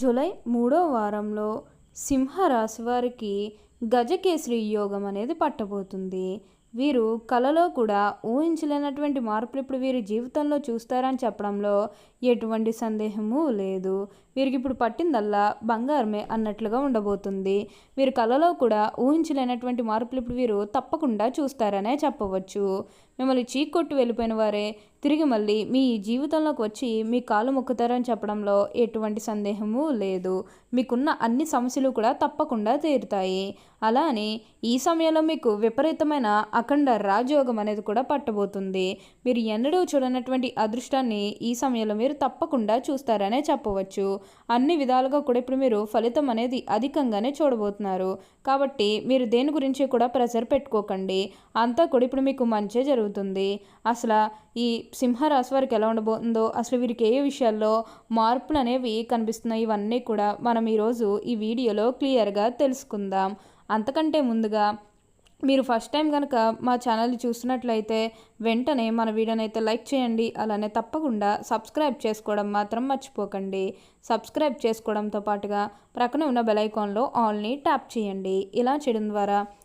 July మూడో వారంలో సింహరాశి వారికి గజకేసరి యోగం అనేది పట్టబోతుంది. వీరు కలలో కూడా ఊహించలేనటువంటి మార్పులు ఇప్పుడు వీరి జీవితంలో చూస్తారని చెప్పడంలో ఎటువంటి సందేహము లేదు. వీరికి ఇప్పుడు పట్టిందల్లా బంగారమే అన్నట్లుగా ఉండబోతుంది. వీరు కలలో కూడా ఊహించలేనటువంటి మార్పులు ఇప్పుడు వీరు తప్పకుండా చూస్తారనే చెప్పవచ్చు. మిమ్మల్ని చీకొట్టు వెళ్ళిపోయిన వారే తిరిగి మళ్ళీ మీ జీవితంలోకి వచ్చి మీ కాలు మొక్కుతారని చెప్పడంలో ఎటువంటి సందేహము లేదు. మీకున్న అన్ని సమస్యలు కూడా తప్పకుండా తీరుతాయి. అలానే ఈ సమయంలో మీకు విపరీతమైన అఖండ రాజయోగం అనేది కూడా పట్టబోతుంది. మీరు ఎన్నడూ చూడనటువంటి అదృష్టాన్ని ఈ సమయంలో మీరు తప్పకుండా చూస్తారనే చెప్పవచ్చు. అన్ని విధాలుగా కూడా ఇప్పుడు మీరు ఫలితం అనేది అధికంగానే చూడబోతున్నారు. కాబట్టి మీరు దేని గురించి కూడా ప్రెషర్ పెట్టుకోకండి. అంతా కూడా ఇప్పుడు మీకు మంచి జరుగుతుంది. అసలు ఈ సింహరాశి వారికి ఎలా ఉండబోతుందో అసలు వీరికి ఏ విషయాల్లో మార్పులు అనేవి కనిపిస్తున్నాయి ఇవన్నీ కూడా మనం ఈరోజు ఈ వీడియోలో క్లియర్గా తెలుసుకుందాం. అంతకంటే ముందుగా మీరు ఫస్ట్ టైం కనుక మా ఛానల్ని చూస్తున్నట్లయితే వెంటనే మన వీడియోని అయితే లైక్ చేయండి అలానే తప్పకుండా సబ్స్క్రైబ్ చేసుకోవడం మాత్రం మర్చిపోకండి. సబ్స్క్రైబ్ చేసుకోవడంతో పాటుగా ప్రక్కన ఉన్న బెలైకాన్లో ఆల్ని ట్యాప్ చేయండి. ఇలా చేయడం ద్వారా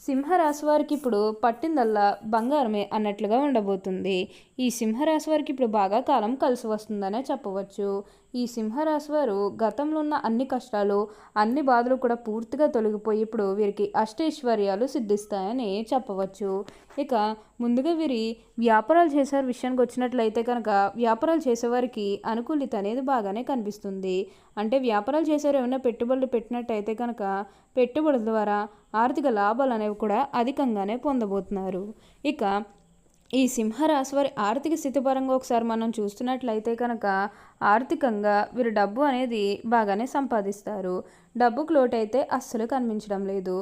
సింహరాశి వారికి ఇప్పుడు పట్టిందల్లా బంగారమే అన్నట్లుగా ఉండబోతుంది. ఈ సింహరాశి వారికి ఇప్పుడు బాగా కాలం కలిసి వస్తుందనే చెప్పవచ్చు. ఈ సింహరాశి వారు గతంలో ఉన్న అన్ని కష్టాలు అన్ని బాధలు కూడా పూర్తిగా తొలగిపోయి ఇప్పుడు వీరికి అష్టైశ్వర్యాలు సిద్ధిస్తాయని చెప్పవచ్చు. ఇక ముందుగా వీరి వ్యాపారాలు చేసే విషయానికి వచ్చినట్లయితే కనుక వ్యాపారాలు చేసేవారికి అనుకూలిత అనేది బాగానే కనిపిస్తుంది. అంటే వ్యాపారాలు చేసేవారు ఏమైనా పెట్టుబడులు పెట్టినట్టయితే కనుక పెట్టుబడుల ద్వారా ఆర్థిక లాభాలు అనేవి కూడా అధికంగానే పొందబోతున్నారు. ఇక ఈ సింహరాశి వారి ఆర్థిక స్థితి పరంగా ఒకసారి మనం చూస్తున్నట్లయితే కనుక ఆర్థికంగా వీరు డబ్బు అనేది బాగానే సంపాదిస్తారు. డబ్బుకు లోటైతే అస్సలు కనిపించడం లేదు.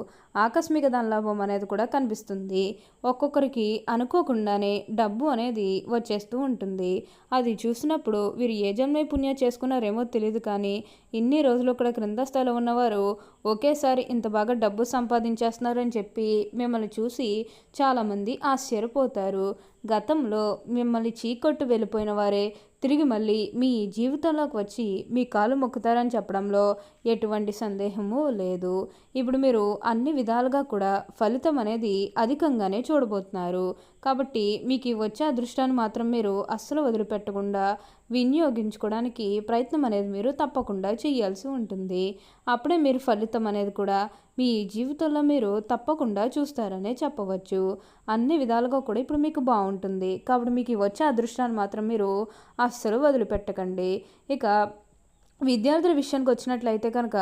ఆకస్మిక ధనలాభం అనేది కూడా కనిపిస్తుంది. ఒక్కొక్కరికి అనుకోకుండానే డబ్బు అనేది వచ్చేస్తూ ఉంటుంది. అది చూసినప్పుడు వీరు ఏ జన్మే పుణ్యం చేసుకున్నారేమో తెలియదు కానీ ఇన్ని రోజులు ఇక్కడ క్రింద స్థాయిలో ఉన్నవారు ఒకేసారి ఇంత బాగా డబ్బు సంపాదించేస్తున్నారని చెప్పి మిమ్మల్ని చూసి చాలామంది ఆశ్చర్యపోతారు. గతంలో మిమ్మల్ని చీకొట్టు వెళ్ళిపోయిన వారే తిరిగి మళ్ళీ మీ జీవితంలోకి వచ్చి మీ కాలు మొక్కుతారని చెప్పడంలో ఎటువంటి సందేహము లేదు. ఇప్పుడు మీరు అన్ని విధాలుగా కూడా ఫలితం అనేది అధికంగానే చూడబోతున్నారు. కాబట్టి మీకు వచ్చే అదృష్టాన్ని మాత్రం మీరు అస్సలు వదిలిపెట్టకుండా వినియోగించుకోవడానికి ప్రయత్నం అనేది మీరు తప్పకుండా చేయాల్సి ఉంటుంది. అప్పుడే మీరు ఫలితం అనేది కూడా మీ జీవితంలో మీరు తప్పకుండా చూస్తారనే చెప్పవచ్చు. అన్ని విధాలుగా కూడా ఇప్పుడు మీకు బాగుంటుంది. కాబట్టి మీకు వచ్చే అదృష్టాన్ని మాత్రం మీరు అస్సలు వదిలిపెట్టకండి. ఇక విద్యార్థుల విషయానికి వచ్చినట్లయితే కనుక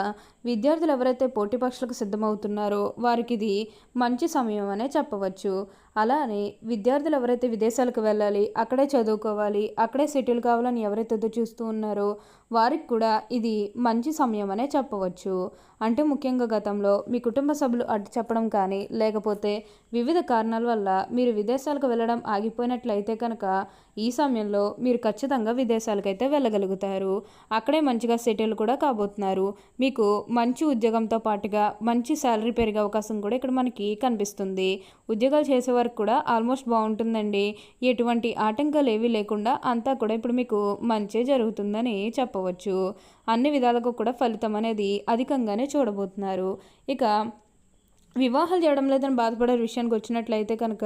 విద్యార్థులు ఎవరైతే పోటీ పరీక్షలకు సిద్ధమవుతున్నారో వారికి ఇది మంచి సమయం అనే చెప్పవచ్చు. అలానే విద్యార్థులు ఎవరైతే విదేశాలకు వెళ్ళాలి అక్కడే చదువుకోవాలి అక్కడే సెటిల్ కావాలని ఎవరైతే చూస్తూ ఉన్నారో వారికి కూడా ఇది మంచి సమయం అనే చెప్పవచ్చు. అంటే ముఖ్యంగా గతంలో మీ కుటుంబ సభ్యులు అడ్డు చెప్పడం కానీ లేకపోతే వివిధ కారణాల వల్ల మీరు విదేశాలకు వెళ్ళడం ఆగిపోయినట్లయితే కనుక ఈ సమయంలో మీరు ఖచ్చితంగా విదేశాలకైతే వెళ్ళగలుగుతారు. అక్కడే మంచిగా సెటిల్ కూడా కాబోతున్నారు. మీకు మంచి ఉద్యోగంతో పాటుగా మంచి శాలరీ పెరిగే అవకాశం కూడా ఇక్కడ మనకి కనిపిస్తుంది. ఉద్యోగాలు చేసే వరకు కూడా ఆల్మోస్ట్ బాగుంటుందండి. ఎటువంటి ఆటంకాలు ఏవీ లేకుండా అంతా కూడా ఇప్పుడు మీకు మంచి జరుగుతుందని చెప్పవచ్చు. అన్ని విధాలకు కూడా ఫలితం అనేది అధికంగానే చూడబోతున్నారు. ఇక వివాహాలు చేయడం లేదని బాధపడే విషయానికి వచ్చినట్లయితే కనుక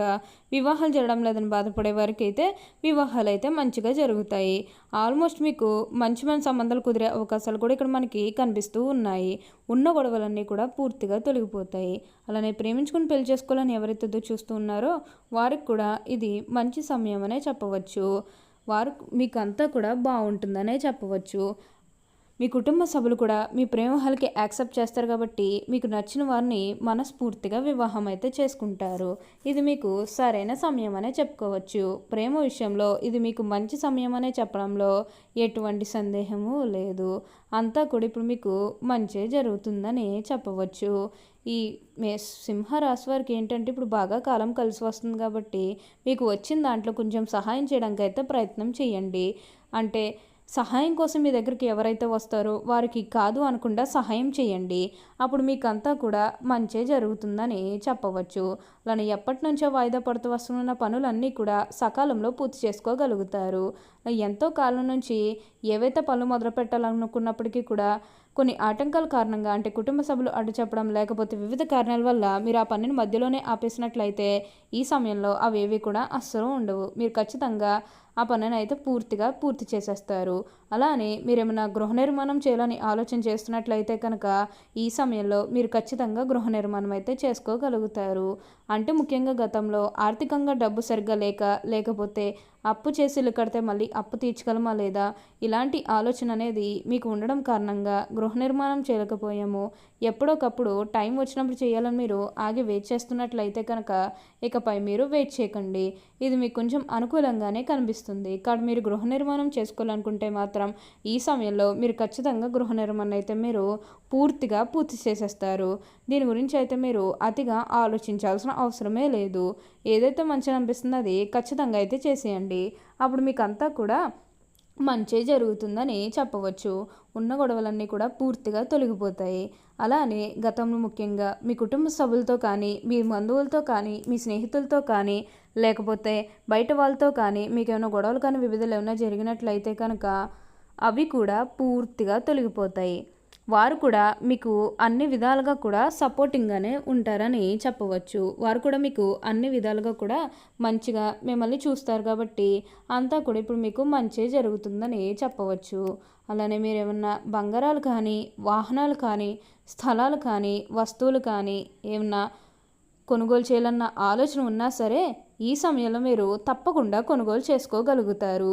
వివాహాలు చేయడం లేదని బాధపడే వారికి అయితే వివాహాలు అయితే మంచిగా జరుగుతాయి. ఆల్మోస్ట్ మీకు మంచి మంచి సంబంధాలు కుదిరే అవకాశాలు కూడా ఇక్కడ మనకి కనిపిస్తూ ఉన్నాయి. ఉన్న గొడవలన్నీ కూడా పూర్తిగా తొలగిపోతాయి. అలానే ప్రేమించుకుని పెళ్ళి చేసుకోవాలని ఎవరైతే చూస్తూ ఉన్నారో వారికి కూడా ఇది మంచి సమయం అనే చెప్పవచ్చు. వారు మీకు అంతా కూడా బాగుంటుందనే చెప్పవచ్చు. మీ కుటుంబ సభ్యులు కూడా మీ ప్రేమహాలకి యాక్సెప్ట్ చేస్తారు కాబట్టి మీకు నచ్చిన వారిని మనస్ఫూర్తిగా వివాహం అయితే చేసుకుంటారు. ఇది మీకు సరైన సమయం అనే చెప్పుకోవచ్చు. ప్రేమ విషయంలో ఇది మీకు మంచి సమయం అనే చెప్పడంలో ఎటువంటి సందేహము లేదు. అంతా కూడా ఇప్పుడు మీకు మంచి జరుగుతుందని చెప్పవచ్చు. ఈ మే సింహరాశి వారికి ఏంటంటే ఇప్పుడు బాగా కాలం కలిసి వస్తుంది కాబట్టి మీకు వచ్చిన దాంట్లో కొంచెం సహాయం చేయడానికి అయితే ప్రయత్నం చేయండి. అంటే సహాయం కోసం మీ దగ్గరికి ఎవరైతే వస్తారో వారికి కాదు అనకుండా సహాయం చేయండి. అప్పుడు మీకంతా కూడా మంచే జరుగుతుందని చెప్పవచ్చు. అలానే ఎప్పటి నుంచో వాయిదా పడుతూ వస్తున్న పనులన్నీ కూడా సకాలంలో పూర్తి చేసుకోగలుగుతారు. ఎంతో కాలం నుంచి ఏవైతే పనులు మొదలు పెట్టాలనుకున్నప్పటికీ కూడా కొన్ని ఆటంకాల కారణంగా అంటే కుటుంబ సభ్యులు అడ్డు చెప్పడం లేకపోతే వివిధ కారణాల వల్ల మీరు ఆ పనిని మధ్యలోనే ఆపేసినట్లయితే ఈ సమయంలో అవేవి కూడా అస్సలు ఉండవు. మీరు ఖచ్చితంగా ఆ పనిని అయితే పూర్తిగా పూర్తి చేసేస్తారు. అలానే మీరు ఏమైనా గృహ నిర్మాణం చేయాలని ఆలోచన చేస్తున్నట్లయితే కనుక ఈ సమయంలో మీరు ఖచ్చితంగా గృహ నిర్మాణం అయితే చేసుకోగలుగుతారు. అంటే ముఖ్యంగా గతంలో ఆర్థికంగా డబ్బు సరిగ్గా లేక లేకపోతే అప్పు చేసి ఇల్లు కడితే మళ్ళీ అప్పు తీర్చగలమా లేదా? ఇలాంటి ఆలోచన అనేది మీకు ఉండడం కారణంగా గృహ నిర్మాణం చేయలేకపోయాము. ఎప్పుడోకప్పుడు టైం వచ్చినప్పుడు చేయాలని మీరు ఆగి వెయిట్ చేస్తున్నట్లయితే కనుక ఇకపై మీరు వెయిట్ చేయకండి. ఇది మీకు కొంచెం అనుకూలంగానే కనిపిస్తుంది. కాబట్టి మీరు గృహ నిర్మాణం చేసుకోవాలనుకుంటే మాత్రం ఈ సమయంలో మీరు ఖచ్చితంగా గృహ నిర్మాణం అయితే మీరు పూర్తిగా పూర్తి చేసేస్తారు. దీని గురించి అయితే మీరు అతిగా ఆలోచించాల్సిన అవసరమే లేదు. ఏదైతే మంచిగా అనిపిస్తుందో అది ఖచ్చితంగా అయితే చేసేయండి. అప్పుడు మీకు అంతా కూడా మంచి జరుగుతుందని చెప్పవచ్చు. ఉన్న గొడవలన్నీ కూడా పూర్తిగా తొలగిపోతాయి. అలానే గతంలో ముఖ్యంగా మీ కుటుంబ సభ్యులతో కానీ మీ బంధువులతో కానీ మీ స్నేహితులతో కానీ లేకపోతే బయట వాళ్ళతో కానీ మీకు ఏమైనా గొడవలు కానీ వివిధలు ఏమైనా జరిగినట్లయితే కనుక అవి కూడా పూర్తిగా తొలగిపోతాయి. వారు కూడా మీకు అన్ని విధాలుగా కూడా సపోర్టింగ్గానే ఉంటారని చెప్పవచ్చు. వారు కూడా మీకు అన్ని విధాలుగా కూడా మంచిగా మిమ్మల్ని చూస్తారు కాబట్టి అంతా కూడా ఇప్పుడు మీకు మంచి జరుగుతుందని చెప్పవచ్చు. అలానే మీరు ఏమన్నా బంగారాలు కానీ వాహనాలు కానీ స్థలాలు కానీ వస్తువులు కానీ ఏమన్నా కొనుగోలు చేయాలన్న ఆలోచన ఉన్నా సరే ఈ సమయంలో మీరు తప్పకుండా కొనుగోలు చేసుకోగలుగుతారు.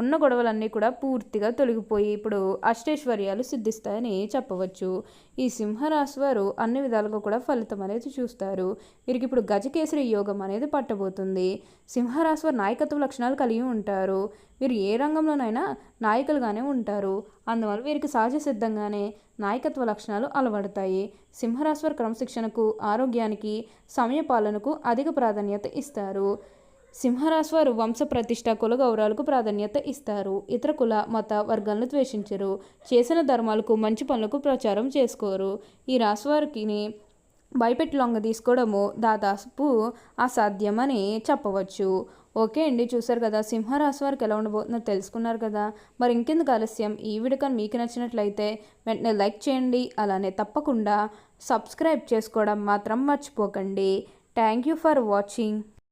ఉన్న గొడవలన్నీ కూడా పూర్తిగా తొలగిపోయి ఇప్పుడు అష్టైశ్వర్యాలు సిద్ధిస్తాయని చెప్పవచ్చు. ఈ సింహరాశి వారు అన్ని విధాలుగా కూడా ఫలితం అనేది చూస్తారు. వీరికి ఇప్పుడు గజకేసరి యోగం అనేది పట్టబోతుంది. సింహరాశి వారు నాయకత్వ లక్షణాలు కలిగి ఉంటారు. వీరు ఏ రంగంలోనైనా నాయకులుగానే ఉంటారు. అందువల్ల వీరికి సహజ సిద్ధంగానే నాయకత్వ లక్షణాలు అలవడతాయి. సింహరాశి క్రమశిక్షణకు ఆరోగ్యానికి సమయపాలనకు అధిక ప్రాధాన్యత ఇస్తారు. సింహరాశి వారు వంశ ప్రతిష్ట కుల గౌరవాలకు ప్రాధాన్యత ఇస్తారు. ఇతర కుల మత వర్గాలను ద్వేషించరు. చేసిన ధర్మాలకు మంచి పనులకు ప్రచారం చేసుకోరు. ఈ రాశి వారికి భయపెట్టి లొంగ తీసుకోవడము దాదాపు అసాధ్యమని చెప్పవచ్చు. ఓకే అండి చూసారు కదా సింహరాశి వారికి ఎలా ఉండబోతుందో తెలుసుకున్నారు కదా. మరి ఇంకెందుకు ఆలస్యం? ఈ వీడియో కానీ మీకు నచ్చినట్లయితే వెంటనే లైక్ చేయండి. అలానే తప్పకుండా సబ్స్క్రైబ్ చేసుకోవడం మాత్రం మర్చిపోకండి. Thank you for watching.